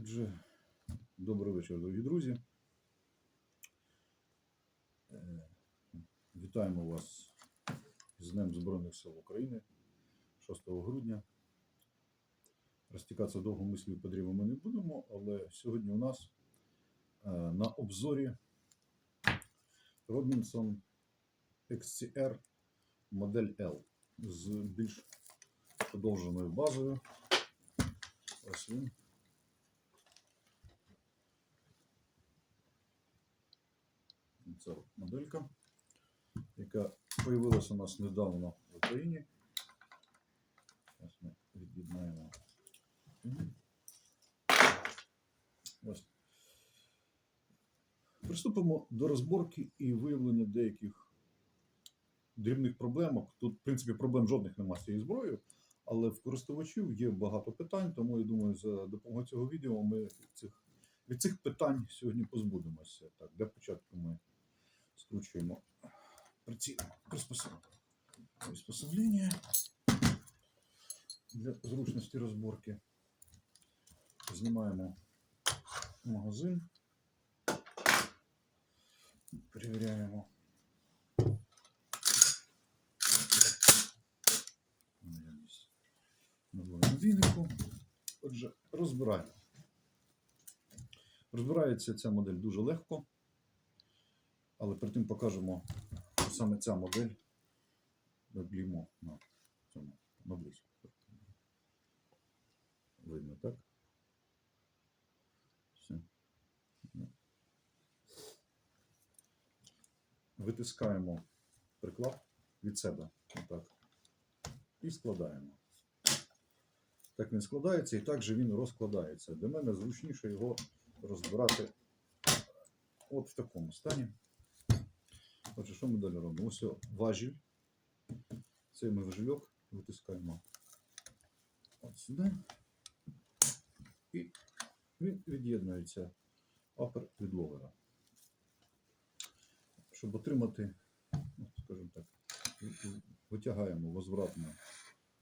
Отже, добрий вечір, дорогі друзі. Е, Вітаємо вас з Днем Збройних сил України 6 грудня. Розтікатися довго мислів по дріву ми не будемо, але сьогодні у нас е, на обзорі Robinson XCR модель L з більш подовженою базою. Ось він. Це моделька, яка з'явилася у нас недавно в Україні. Зараз ми від'єднаємо. Ось. Приступимо до розборки і виявлення деяких дрібних проблемок. Тут, в принципі, проблем жодних немає з цією зброєю, але в користувачів є багато питань, тому я думаю, за допомогою цього відео ми цих, від цих питань сьогодні позбудемося. Так, для початку ми скручуємо приці- приспособлення для зручності розборки. Знімаємо магазин. Перевіряємо. Нового. Отже, розбираємо. Розбирається ця модель дуже легко. Але перед тим покажемо, що саме ця модель наблімо на цьому наблизу. Видно, так? Все. Витискаємо приклад від себе. Отак. І складаємо. Так він складається і так же він розкладається. Для мене зручніше його розбирати от в такому стані. Отже, що ми далі робимо? Ось важіль. Цей ми важільок витискаємо от сюди. І він від'єднується апер від ловера. Щоб отримати, ну, скажімо так, ви- ви- витягаємо возвратну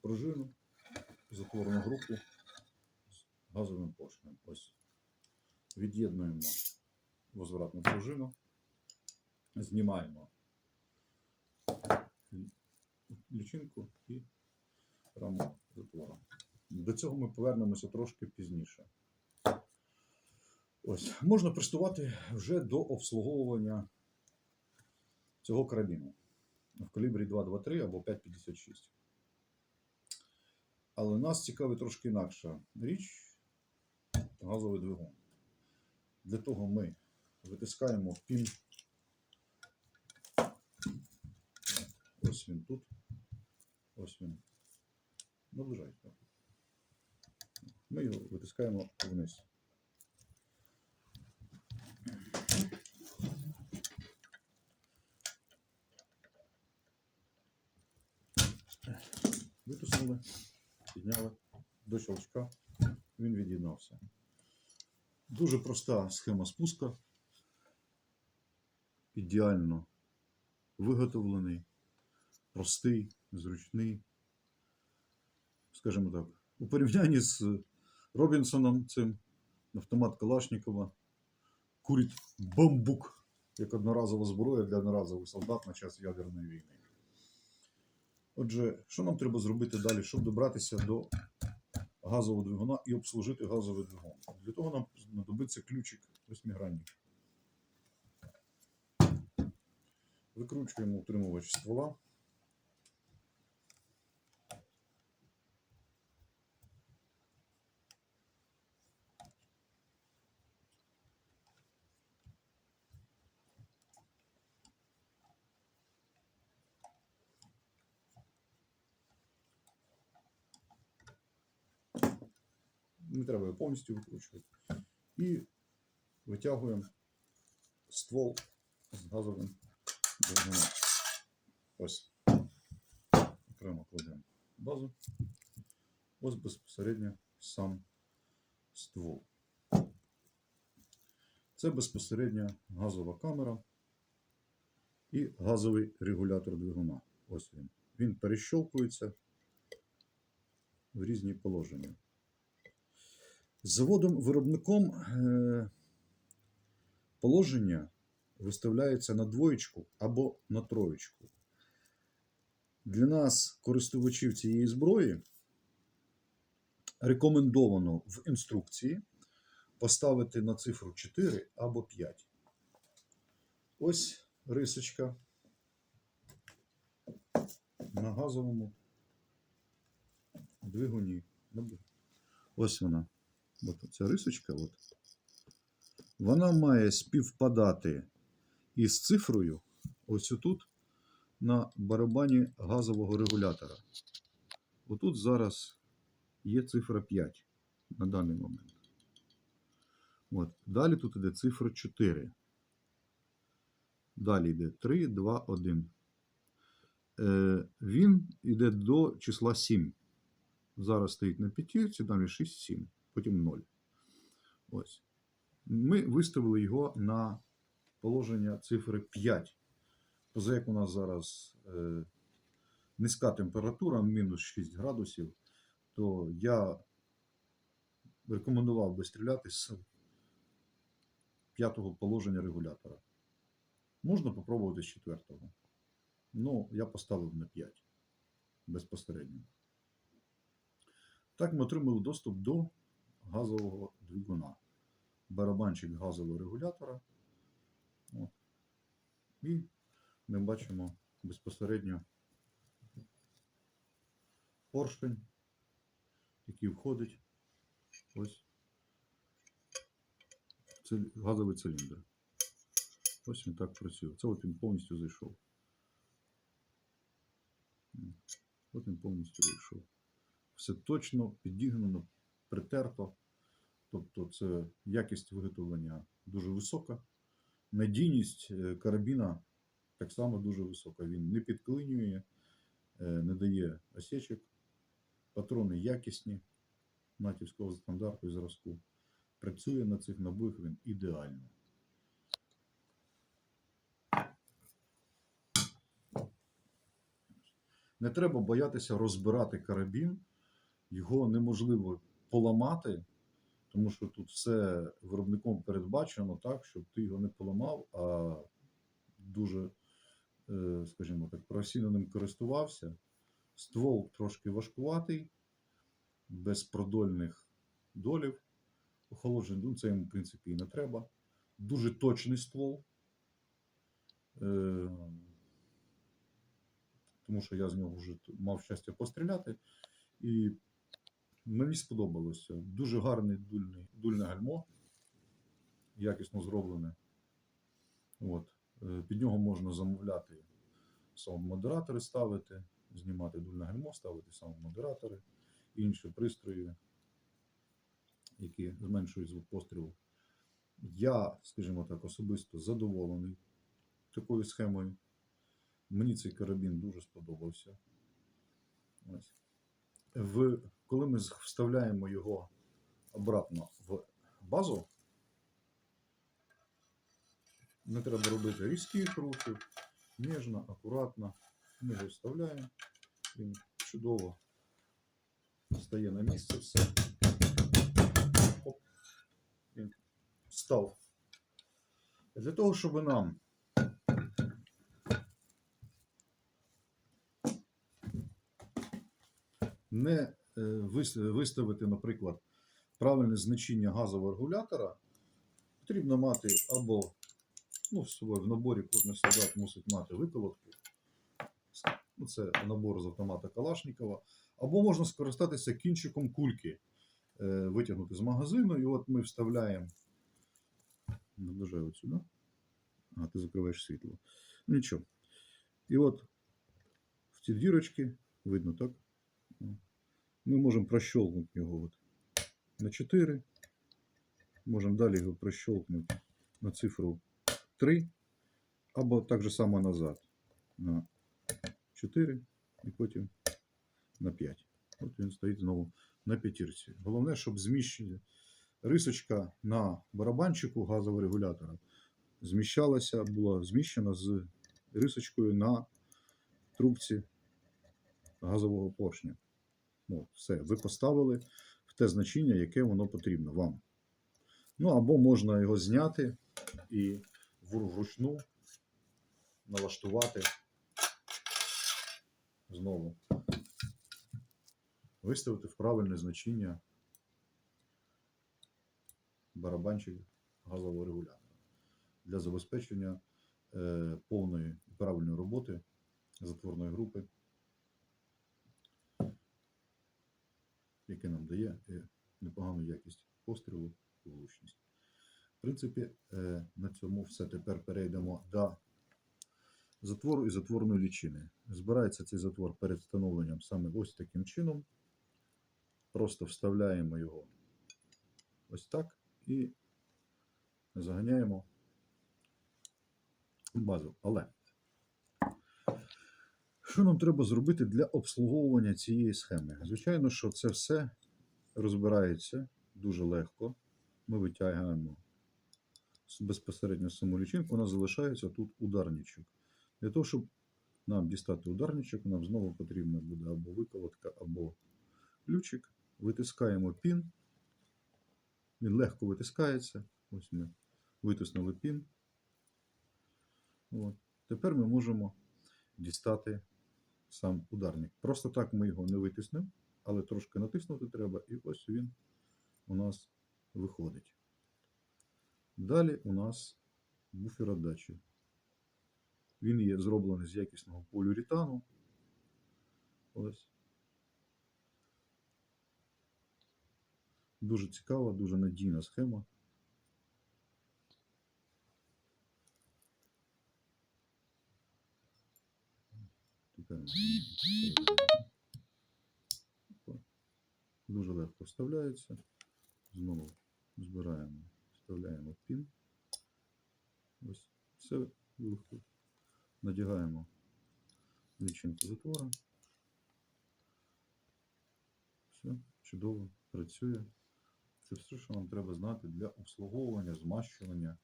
пружину, затворну групу з газовим поршнем. Ось. Від'єднуємо возвратну пружину знімаємо лічинку і раму затвору. До цього ми повернемося трошки пізніше. Ось, можна приступати вже до обслуговування цього карабіну в калібрі 223 або 5,56. Але нас цікавить трошки інакша річ газовий двигун. Для того ми витискаємо пін Ось він тут. Ось він. Наближайте. Ми його витискаємо вниз. Витиснули, підняли до щелчка, він від'єднався. Дуже проста схема спуска. Ідеально виготовлений, простий, зручний. Скажімо так, у порівнянні з Робінсоном, цим автомат Калашникова, курить бамбук як одноразова зброя для одноразових солдат на час ядерної війни. Отже, що нам треба зробити далі, щоб добратися до газового двигуна і обслужити газовий двигун? Для того нам знадобиться ключик восьмигранник. Викручуємо утримувач ствола. Не треба його повністю викручувати. І витягуємо ствол з газовим двигуном. Ось. Окремо кладемо базу. Ось безпосередньо сам ствол. Це безпосередньо газова камера і газовий регулятор двигуна. Ось він. Він перещолкується в різні положення. Заводом-виробником е, положення виставляється на двоєчку або на троєчку. Для нас, користувачів цієї зброї, рекомендовано в інструкції поставити на цифру 4 або 5. Ось рисочка на газовому двигуні. Ось вона. От ця рисочка. От. Вона має співпадати із цифрою ось тут на барабані газового регулятора. Отут зараз є цифра 5 на даний момент. От. Далі тут іде цифра 4. Далі йде 3, 2, 1. Е, він йде до числа 7. Зараз стоїть на п'ятірці, далі 6, 7, потім 0. Ось. Ми виставили його на положення цифри 5. Поза як у нас зараз е, низька температура, мінус 6 градусів, то я рекомендував би стріляти з п'ятого положення регулятора. Можна попробувати з четвертого. Ну, я поставив на 5 безпосередньо. Так ми отримали доступ до газового двигуна. Барабанчик газового регулятора. От. І ми бачимо безпосередньо поршень, який входить ось це газовий циліндр. Ось він так працює. Це от він повністю зайшов. От він повністю зайшов. Все точно підігнано, притерто. Тобто це якість виготовлення дуже висока. Надійність е, карабіна так само дуже висока. Він не підклинює, е, не дає осечок. Патрони якісні натівського стандарту і зразку. Працює на цих набоях він ідеально. Не треба боятися розбирати карабін, його неможливо поламати, тому що тут все виробником передбачено так, щоб ти його не поламав, а дуже, е, скажімо так, професійно ним користувався. Ствол трошки важкуватий, без продольних долів. Охолоджений, ну це йому, в принципі, і не треба. Дуже точний ствол. Е, тому що я з нього вже мав щастя постріляти. І мені сподобалося. Дуже гарне дульне, дульне гальмо, якісно зроблене. От. Е, Під нього можна замовляти саунд-модератори ставити, знімати дульне гальмо, ставити саунд-модератори, інші пристрої, які зменшують звук пострілу. Я, скажімо так, особисто задоволений такою схемою. Мені цей карабін дуже сподобався. Ось. В, коли ми вставляємо його обратно в базу, не треба робити різких рухів, ніжно, акуратно. Ми його вставляємо, він чудово стає на місце все. Оп. Він став. Для того, щоб нам не виставити, наприклад, правильне значення газового регулятора, потрібно мати або ну, в наборі кожен солдат мусить мати випилотку. Ну, це набор з автомата Калашникова. Або можна скористатися кінчиком кульки, е, витягнути з магазину, і от ми вставляємо. Наближаю сюди. А, ти закриваєш світло. Нічого. І от в ці дірочки, видно, так? Ми можемо прощолкнути його от на 4. Можемо далі його прощолкнути на цифру 3. Або так же само назад. На 4 і потім на 5. От він стоїть знову на п'ятірці. Головне, щоб зміщення рисочка на барабанчику газового регулятора зміщалася, була зміщена з рисочкою на трубці газового поршня. Ну, все, ви поставили в те значення, яке воно потрібно вам. Ну, або можна його зняти і вручну налаштувати знову. Виставити в правильне значення барабанчик газового регулятора для забезпечення е, повної правильної роботи затворної групи, яке нам дає е, непогану якість пострілу і влучність. В принципі, е, на цьому все. Тепер перейдемо до затвору і затворної лічини. Збирається цей затвор перед встановленням саме ось таким чином. Просто вставляємо його ось так і заганяємо в базу. Але що нам треба зробити для обслуговування цієї схеми? Звичайно, що це все розбирається дуже легко. Ми витягуємо безпосередньо саму лічинку, у нас залишається тут ударничок. Для того, щоб нам дістати ударничок, нам знову потрібна буде або виколотка, або ключик. Витискаємо пін. Він легко витискається. Ось ми витиснули пін. От. Тепер ми можемо дістати сам ударник. Просто так ми його не витиснемо, але трошки натиснути треба, і ось він у нас виходить. Далі у нас буфер отдачі. Він є зроблений з якісного поліуретану. Ось. Дуже цікава, дуже надійна схема. Тепер ми Опа. Дуже легко вставляється. Знову збираємо, вставляємо пін. Ось все виходить. Надягаємо лічинку затвора. Все, чудово, працює. Це все, що нам треба знати для обслуговування, змащування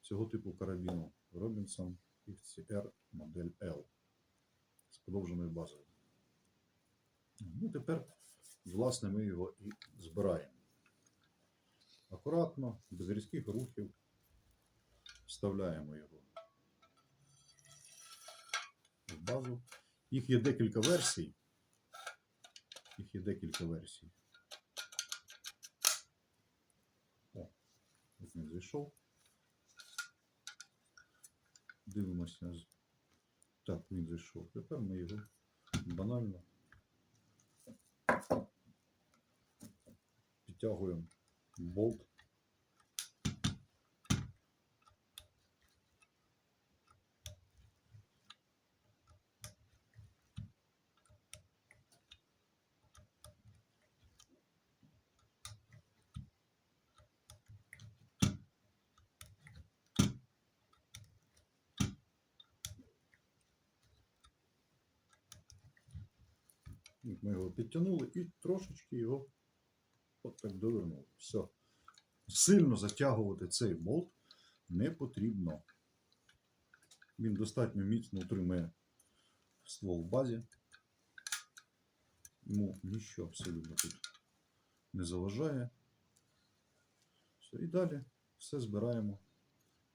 цього типу карабіну Robinson XCR модель L з подовженою базою. Ну, тепер, власне, ми його і збираємо. Акуратно, без різких рухів вставляємо його в базу. Їх є декілька версій. Їх є декілька версій. О, він зайшов. Дивимося. Так, він зайшов. Тепер ми його банально підтягуємо болт. Ми його підтягнули і трошечки його от так довернули. Все. Сильно затягувати цей болт не потрібно. Він достатньо міцно утримує ствол в базі. Йому нічого абсолютно тут не заважає. Все, і далі все збираємо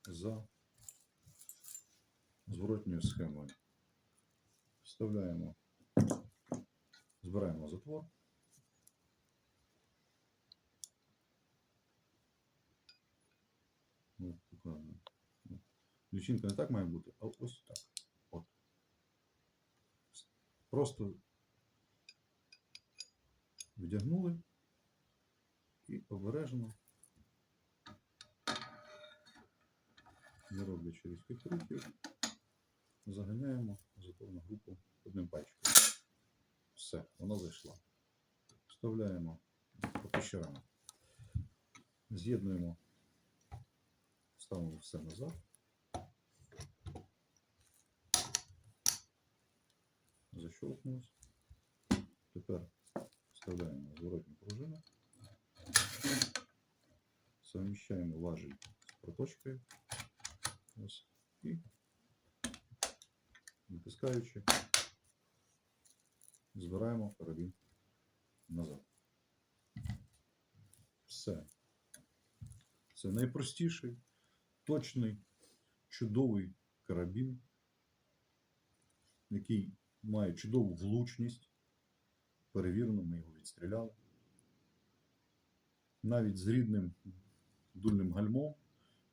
за зворотньою схемою. Вставляємо Збираємо затвор. Ну. Лічинка не так має бути, а ось так. От. Просто вдягнули і обережно, не роблячи різких рухів, заганяємо затворну групу одним пальчиком. Все, воно зайшло. Вставляємо поки що рано. З'єднуємо, ставимо все назад. Защелкнулось. Тепер вставляємо зворотню пружину. Совміщаємо важіль з проточкою. Ось. І натискаючи збираємо карабін назад. Все. Це найпростіший, точний, чудовий карабін, який має чудову влучність. Перевірено, ми його відстріляли. Навіть з рідним дульним гальмом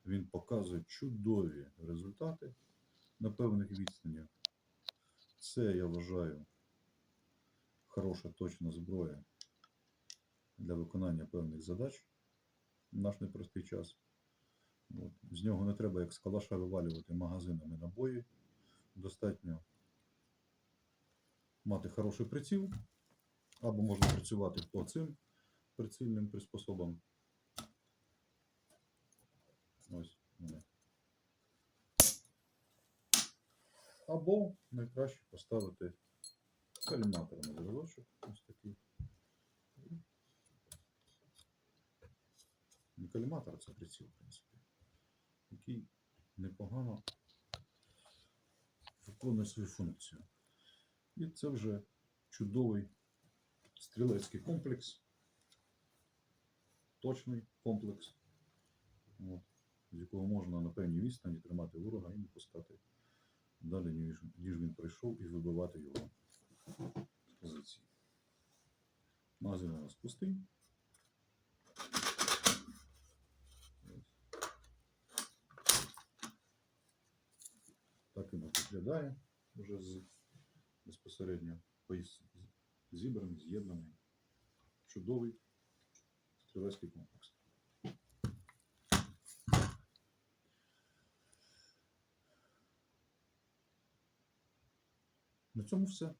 він показує чудові результати на певних відстанях. Це я вважаю хороша точна зброя для виконання певних задач в наш непростий час. От. З нього не треба як з калаша вивалювати магазинами набої. Достатньо мати хороший приціл, або можна працювати по цим прицільним приспособам. Ось вони. Або найкраще поставити каліматор на зразочок. Ось такий. Не каліматор, а це приціл, в принципі, який непогано виконує свою функцію. І це вже чудовий стрілецький комплекс, точний комплекс, от, з якого можна на певній відстані тримати ворога і не пускати далі, ніж, він прийшов, і вибивати його позиції. Магазин у нас пустий. Так він виглядає вже з безпосередньо поїзд зібраний, з'єднаний. Чудовий стрілецький комплекс. На цьому все.